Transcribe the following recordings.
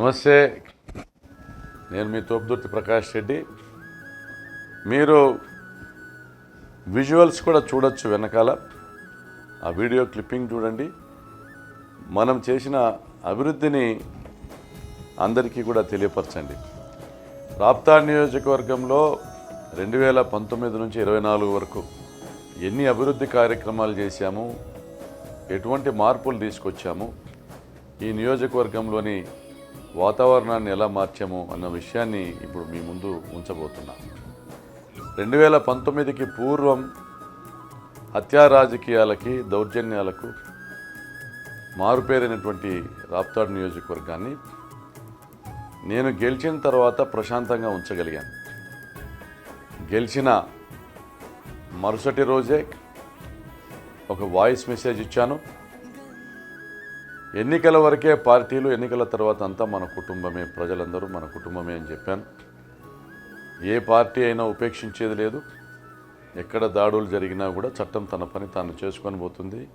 నమస్తే. నేను మీ తోపుదుర్తి ప్రకాష్ రెడ్డి. మీరు విజువల్స్ కూడా చూడొచ్చు వెనకాల. ఆ వీడియో క్లిప్పింగ్ చూడండి. మనం చేసిన అభివృద్ధిని అందరికీ కూడా తెలియపరచండి. రాప్తా నియోజకవర్గంలో రెండు వేల పంతొమ్మిది నుంచి ఇరవై నాలుగు వరకు ఎన్ని అభివృద్ధి కార్యక్రమాలు చేశాము ఎటువంటి మార్పులు తీసుకొచ్చాము ఈ నియోజకవర్గంలోని వాతావరణాన్ని ఎలా మార్చాము అన్న విషయాన్ని ఇప్పుడు మీ ముందు ఉంచబోతున్నాను రెండు వేల పంతొమ్మిదికి పూర్వం హత్యా రాజకీయాలకి దౌర్జన్యాలకు మారుపేరైనటువంటి రాప్తాడు నియోజకవర్గాన్ని నేను గెలిచిన తర్వాత ప్రశాంతంగా ఉంచగలిగాను. గెలిచిన మరుసటి రోజే ఒక వాయిస్ మెసేజ్ ఇచ్చాను. ఎన్నికల వరకే పార్టీలు ఎన్నికల తర్వాత అంతా మన కుటుంబమే ప్రజలందరూ మన కుటుంబమే అని చెప్పాను. ఏ పార్టీ అయినా ఉపేక్షించేది లేదు. ఎక్కడ దాడులు జరిగినా కూడా చట్టం తన పని తాను చేసుకొని పోతుంది.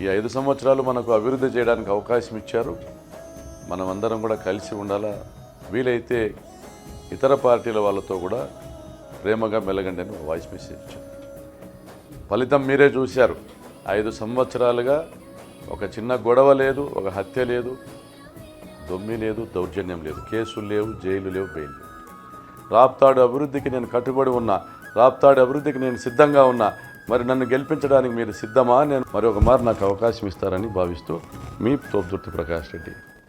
ఈ ఐదు సంవత్సరాలు మనకు అభివృద్ధి చేయడానికి అవకాశం ఇచ్చారు. మనమందరం కూడా కలిసి ఉండాలా? వీలైతే ఇతర పార్టీల వాళ్ళతో కూడా ప్రేమగా మెలగండి అని వాయిస్ మెసేజ్ ఇచ్చారు ఫలితం మీరే చూశారు. ఐదు సంవత్సరాలుగా ఒక చిన్న గొడవ లేదు ఒక హత్య లేదు దొమ్మి లేదు దౌర్జన్యం లేదు. కేసులు లేవు జైలు లేవు బెయిల్ లేవు. రాప్తాడు అభివృద్ధికి నేను కట్టుబడి ఉన్నా రాప్తాడు అభివృద్ధికి నేను సిద్ధంగా ఉన్నా మరి నన్ను గెలిపించడానికి మీరు సిద్ధమా? నేను మరి ఒక మారు నాకు అవకాశం ఇస్తారని భావిస్తూ మీ తోపుదుర్తి ప్రకాష్ రెడ్డి.